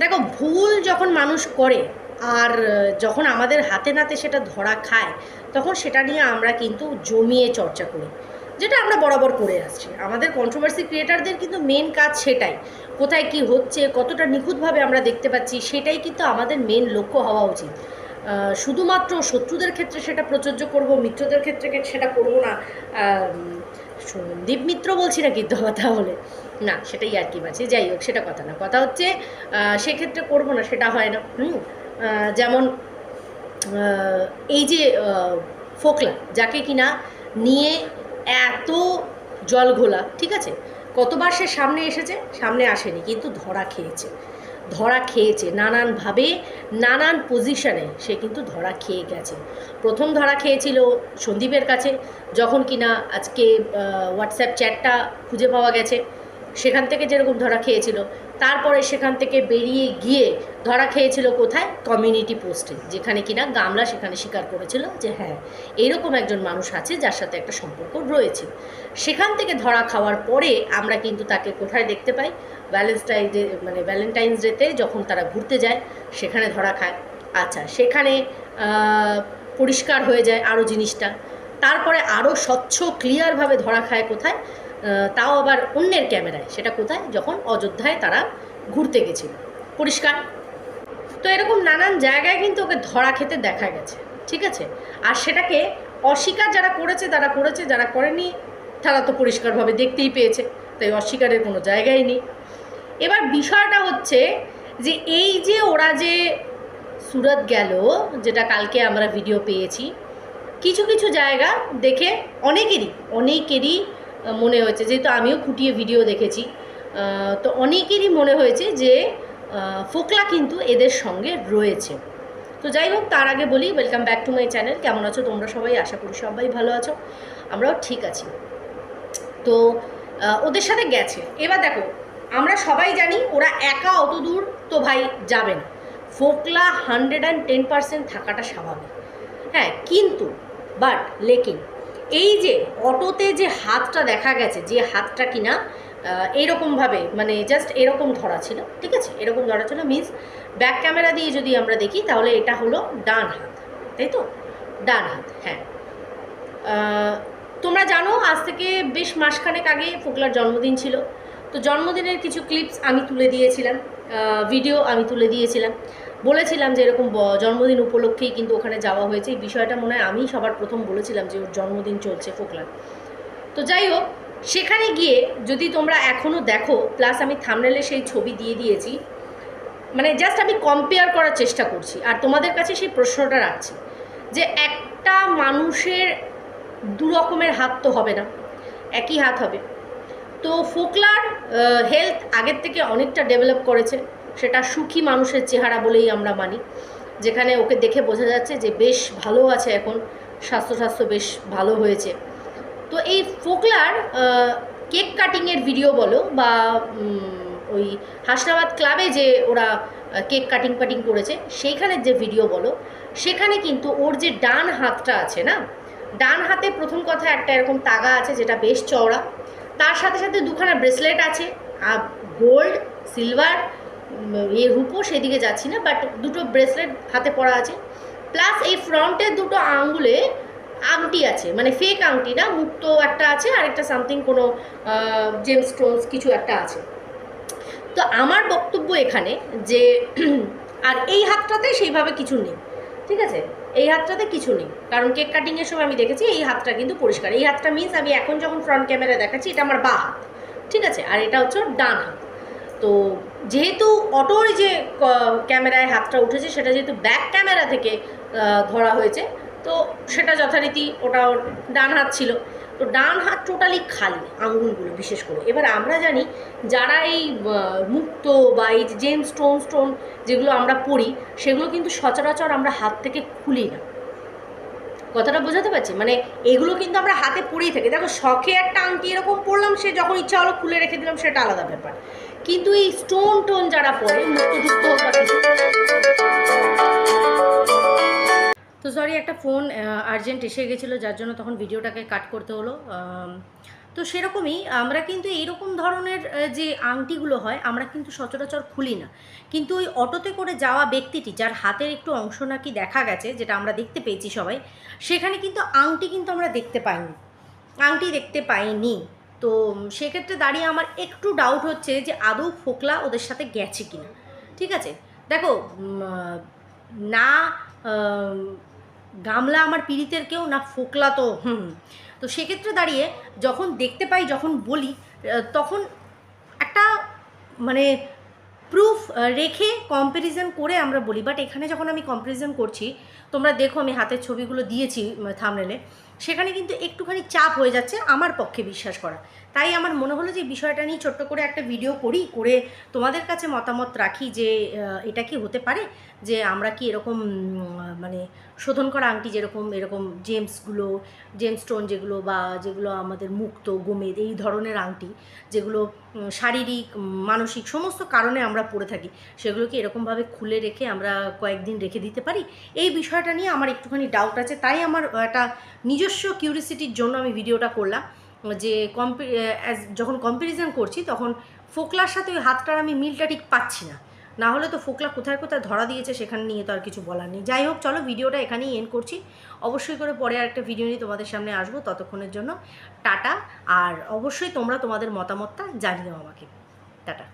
দেখো, ভুল যখন মানুষ করে আর যখন আমাদের হাতে নাতে সেটা ধরা খায়, তখন সেটা নিয়ে আমরা কিন্তু জমিয়ে চর্চা করি, যেটা আমরা বরাবর করে আসছি। আমাদের কন্ট্রোভার্সি ক্রিয়েটারদের কিন্তু মেন কাজ সেটাই, কোথায় কি হচ্ছে, কতটা নিখুঁতভাবে আমরা দেখতে পাচ্ছি, সেটাই কিন্তু আমাদের মেন লক্ষ্য হওয়া উচিত। শুধুমাত্র শত্রুদের ক্ষেত্রে সেটা প্রযোজ্য করব, মিত্রদের ক্ষেত্রে সেটা করব না দীপ মিত্র বলছি না কিন্তু তাহলে? না, সেটাই আর কি বাঁচে, যাই হোক, সেটা কথা না। কথা হচ্ছে সেক্ষেত্রে করব না, সেটা হয় না, হুম? যেমন এই যে ফোকলা, যাকে কিনা নিয়ে এত জল ঘোলা, ঠিক আছে? কতবার সে সামনে এসেছে? সামনে আসেনি, কিন্তু ধরা খেয়েছে। ধরা খেয়েছে। নানানভাবে, নানান পজিশনে সে কিন্তু ধরা খেয়ে গেছে। প্রথম ধরা খেয়েছিল সন্দীপের কাছে, যখন কিনা আজকে হোয়াটসঅ্যাপ চ্যাটটা খুঁজে পাওয়া গেছে, সেখান থেকে যেরকম ধরা খেয়েছিল। তারপরে সেখান থেকে বেরিয়ে গিয়ে ধরা খেয়েছিল কোথায়? কমিউনিটি পোস্টে যেখানে কিনা গামলা সেখানে স্বীকার করেছিল যে হ্যাঁ এরকম একজন মানুষ আছে যার সাথে একটা সম্পর্ক রয়েছে। সেখান থেকে ধরা খাওয়ার পরে আমরা কিন্তু তাকে কোথায় দেখতে পাই? ভ্যালেন্টাইন ডে মানে ভ্যালেন্টাইন্স ডেতে যখন তারা ঘুরতে যায়, সেখানে ধরা খায়। আচ্ছা সেখানে পরিষ্কার হয়ে যায় আরও জিনিসটা। তারপরে আরও স্বচ্ছ ক্লিয়ারভাবে ধরা খায় কোথায়? তাও আবার অন্যের ক্যামেরায়। সেটা কোথায়? যখন অযোধ্যায় তারা ঘুরতে গেছিল। পরিষ্কার? তো এরকম নানান জায়গায় কিন্তু ওকে ধরা খেতে দেখা গেছে, ঠিক আছে? আর সেটাকে অস্বীকার যারা করেছে, তারা করেছে, যারা করেনি, তারা তো পরিষ্কারভাবে দেখতেই পেয়েছে, তাই অস্বীকারের কোনো জায়গাই নেই। এবার বিষয়টা হচ্ছে যে এই যে ওরা যে সুরত গেল, যেটা কালকে আমরা ভিডিও পেয়েছি, কিছু কিছু জায়গা দেখে অনেকেরই অনেকেরই মনে হয়েছে, যেহেতু আমিও খুঁটিয়ে ভিডিও দেখেছি তো অনেকেরই মনে হয়েছে যে ফোকলা কিন্তু এদের সঙ্গে রয়েছে। তো যাই হোক, তার আগে বলি welcome back to my channel কেমন আছো তোমরা সবাই? আশা করি সবাই ভালো আছো। আমরাও ঠিক আছি। তো ওদের সাথে গেছে। এবার দেখো, আমরা সবাই জানি ওরা একা অত দূর তো ভাই যাবে না। ফোকলা হান্ড্রেড অ্যান্ড টেন পার্সেন্ট থাকাটা স্বাভাবিক। হ্যাঁ কিন্তু বাট লেকিন এই যে অটোতে যে হাতটা দেখা গেছে যে হাতটা কিনা আহ, এইরকমভাবে মানে জাস্ট এরকম ধরা ছিল ঠিক আছে? এরকম ধরা ছিল মিন্স ব্যাক ক্যামেরা দিয়ে যদি আমরা দেখি তাহলে এটা হলো ডান হাত তাই তো? ডান হাত হ্যাঁ। তোমরা জানো আজ থেকে বেশ মাসখানেক আগে ফোকলার জন্মদিন ছিল। তো জন্মদিনের কিছু ক্লিপস আমি তুলে দিয়েছিলাম ভিডিও আমি তুলে দিয়েছিলাম। বলেছিলাম যে এরকম জন্মদিন উপলক্ষেই কিন্তু ওখানে যাওয়া হয়েছে। এই বিষয়টা মনে হয় আমি সবার প্রথম বলেছিলাম যে ওর জন্মদিন চলছে ফোকলার। তো যাই হোক, সেখানে গিয়ে যদি তোমরা এখনও দেখো প্লাস আমি থামনেলে সেই ছবি দিয়ে দিয়েছি মানে জাস্ট আমি কম্পেয়ার করার চেষ্টা করছি। আর তোমাদের কাছে সেই প্রশ্নটা রাখছি যে একটা মানুষের দু রকমের হাত তো হবে না, একই হাত হবে। তো ফোকলার হেলথ আগের থেকে অনেকটা ডেভেলপ করেছে। সেটা সুখী মানুষের চেহারা বলেই আমরা মানি। যেখানে ওকে দেখে বোঝা যাচ্ছে যে বেশ ভালো আছে এখন স্বাস্থ্য স্বাস্থ্য বেশ ভালো হয়েছে। তো এই ফোকলার কেক কাটিংয়ের ভিডিও বলো বা ওই হাসনাবাদ ক্লাবে যে ওরা কেক কাটিং কাটিং করেছে সেইখানের যে ভিডিও বলো, সেখানে কিন্তু ওর যে ডান হাতটা আছে না, ডান হাতে প্রথম কথা একটা এরকম তাগা আছে যেটা বেশ চওড়া। তার সাথে সাথে দুখানা ব্রেসলেট আছে আর গোল্ড সিলভার এ রূপো সেদিকে যাচ্ছি না বাট দুটো ব্রেসলেট হাতে পরা আছে। প্লাস এই ফ্রন্টের দুটো আঙ্গুলে আংটি আছে মানে ফেক আংটি না, মুক্ত একটা আছে আর একটা সামথিং কোনো জেমস স্টোনস কিছু একটা আছে। তো আমার বক্তব্য এখানে যে, আর এই হাতটাতে সেইভাবে কিছু নেই, ঠিক আছে? এই হাতটাতে কিছু নেই, কারণ কেক কাটিংয়ের সময় আমি দেখেছি এই হাতটা কিন্তু পরিষ্কার। এই হাতটা মিন্স আমি এখন যখন ফ্রন্ট ক্যামেরা দেখাচ্ছি, এটা আমার বা হাত, ঠিক আছে? আর এটা হচ্ছে ডান হাত। তো যেহেতু অটোর যে ক্যামেরায় হাতটা উঠেছে, সেটা যেহেতু ব্যাক ক্যামেরা থেকে ধরা হয়েছে, তো সেটা যথারীতি ওটা ডান হাত ছিল। তো ডান হাত টোটালি খালি আঙুলগুলো বিশেষ করে। এবার আমরা জানি যারা এই মুক্ত বা এই জেম স্টোন স্টোন যেগুলো আমরা পড়ি, সেগুলো কিন্তু সচরাচর আমরা হাত থেকে খুলি না। কথাটা বোঝাতে পারছি? মানে এগুলো কিন্তু আমরা হাতে পড়েই থাকি। দেখো, শখে একটা আংটি এরকম পড়লাম সে যখন ইচ্ছা হলো খুলে রেখে দিলাম, সেটা আলাদা ব্যাপার। কিন্তু এই স্টোন টোন যারা পরে মুক্তযুক্ত তো সরি একটা ফোন আর্জেন্ট এসে গেছিল, যার জন্য তখন ভিডিওটাকে কাট করতে হলো। তো সেরকমই আমরা কিন্তু এরকম ধরনের যে আংটিগুলো হয়, আমরা কিন্তু সচরাচর খুলি না। কিন্তু ওই অটোতে করে যাওয়া ব্যক্তিটি, যার হাতের একটু অংশ নাকি দেখা গেছে, যেটা আমরা দেখতে পেয়েছি সবাই, সেখানে কিন্তু আংটি কিন্তু আমরা দেখতে পাইনি। আংটি দেখতে পাইনি। তো সেক্ষেত্রে দাঁড়িয়ে আমার একটু ডাউট হচ্ছে যে আদৌ ফোকলা ওদের সাথে গেছে কিনা। ঠিক আছে? দেখো না গামলা আমার পীড়িতের কেউ, না ফোকলা তো, হুম। তো সেক্ষেত্রে দাঁড়িয়ে যখন দেখতে পাই, যখন বলি তখন একটা মানে প্রুফ রেখে কম্প্যারিজন করে আমরা বলি। বাট এখানে যখন আমি কম্প্যারিজন করছি, তোমরা দেখো আমি হাতের ছবিগুলো দিয়েছি থামনেলে সেখানে কিন্তু একটুখানি চাপ হয়ে যাচ্ছে আমার পক্ষে বিশ্বাস করা। তাই আমার মনে হলো যে বিষয়টা নিয়ে ছোট্ট করে একটা ভিডিও করি, করে তোমাদের কাছে মতামত রাখি যে এটা কি হতে পারে? যে আমরা কি এরকম মানে শোধন করা আংটি যেরকম, এরকম জেমসগুলো জেমস স্টোন যেগুলো বা যেগুলো আমাদের মুক্ত, গোমেদ, এই ধরনের আংটি যেগুলো শারীরিক মানসিক সমস্ত কারণে আমরা পরে থাকি, সেগুলোকে এরকমভাবে খুলে রেখে আমরা কয়েকদিন রেখে দিতে পারি, এই বিষয়টা নিয়ে আমার একটুখানি ডাউট আছে। তাই আমার একটা নিজস্ব কিউরিসিটির জন্য আমি ভিডিওটা করলাম, যে কম্পি অ্যাজ যখন কম্প্যারিজন করছি তখন ফোকলার সাথে ওই হাতটার আমি মিলটা ঠিক পাচ্ছি না। না হলে তো ফোকলা কোথায় কোথায় ধরা দিয়েছে সেখানে নিয়ে তো আর কিছু বলার নেই। যাই হোক, চলো ভিডিওটা এখানেই এন্ড করছি। অবশ্যই করে পরে আর একটা ভিডিও নিয়ে তোমাদের সামনে আসব ততক্ষণের জন্য। টাটা, আর অবশ্যই তোমরা তোমাদের মতামতটা জানিও আমাকে। টাটা।